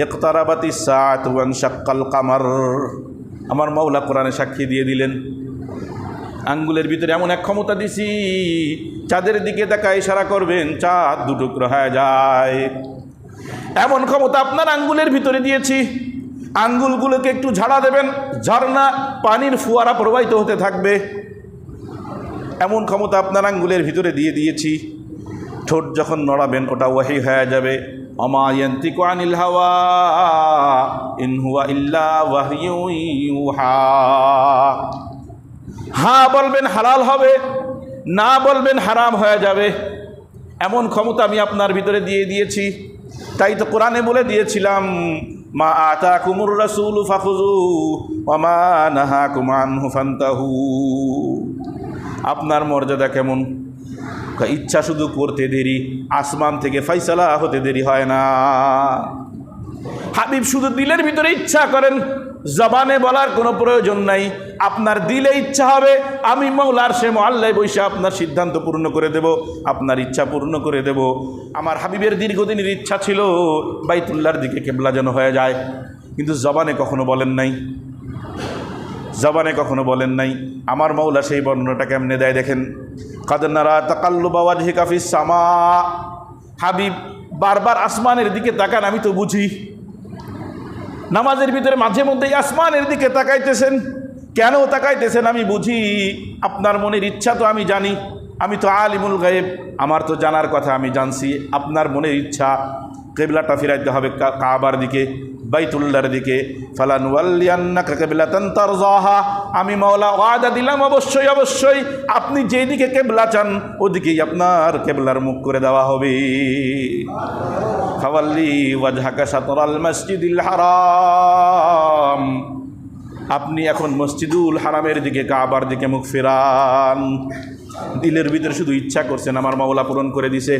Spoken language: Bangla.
একতারাবাতি সাত ওয়ান শাক্কাল কামার। আমার মাওলা কোরআনে সাক্ষী দিয়ে দিলেন। আঙ্গুলের ভিতরে এমন এক ক্ষমতা দিছি, চাঁদের দিকে দেখা ইশারা করবেন, চাঁদ দুটুকরো হয়ে যায়। এমন ক্ষমতা আপনার আঙ্গুলের ভিতরে দিয়েছি। আঙ্গুলগুলোকে একটু ঝাড়া দেবেন ঝর্ণা পানির ফুয়ারা প্রবাহিত হতে থাকবে। এমন ক্ষমতা আপনার আঙ্গুলের ভিতরে দিয়ে দিয়েছি। ঠোঁট যখন নড়াবেন, ওটা ওয়াহি হয়ে যাবে। অমায়ন্তিক হাওয়া হুয়া বলবেন হালাল হবে, না বলবেন হারাম হয়ে যাবে। এমন ক্ষমতা আমি আপনার ভিতরে দিয়ে দিয়েছি। তাই তো কোরআনে বলে দিয়েছিলাম, মা আতা কুমুর রাসুল ওমা নাহা আপনার মর্যাদা কেমন? ইচ্ছা শুধু করতে দেরি, আসমান থেকে ফাইসালা হতে দেরি হয় না। হাবিব শুধু দিলের ভিতরে ইচ্ছা করেন, জবানে বলার কোনো প্রয়োজন নাই। আপনার দিলে ইচ্ছা হবে, আমি মৌলার সে মহল্লায় বসে আপনার সিদ্ধান্ত পূর্ণ করে দেব, আপনার ইচ্ছা পূর্ণ করে দেব। আমার হাবিবের দীর্ঘদিনের ইচ্ছা ছিল বাইতুল্লার দিকে কেবলা যেন হয়ে যায়, কিন্তু জবানে কখনো বলেন নাই। জবানে কখনো বলেন নাই। আমার মৌলা সেই বর্ণনাটা কেমনে দেয় দেখেন? কাদনারা তাকাল্লু বাবা কাফিস সামা। হাবিব, বারবার আসমানের দিকে তাকান, আমি তো বুঝি। নামাজের ভিতরে মাঝে মধ্যেই আসমানের দিকে তাকাইতেছেন। কেন তাকাইতেছেন আমি বুঝি। আপনার মনের ইচ্ছা তো আমি জানি। আমি তো আলিমুল গায়েব। আমার তো জানার কথা আমি জানছি। আপনার মনের ইচ্ছা। কেবলাটা ফিরাইতে হবে কাবার দিকে। বাইতুল্লার দিকে তারজাহা। আমি মাওলা ওয়াদা দিলাম, অবশ্যই অবশ্যই। আপনি যেদিকে কেবলা চান, ওদিকেই আপনার কেবলার মুখ করে দেওয়া হবে। হারাম। আপনি এখন মসজিদুল হারামের দিকে, কাবার দিকে মুখ ফেরান। দিলের ভিতরে শুধু ইচ্ছা করছেন, আমার মাওলা পূরণ করে দিছে।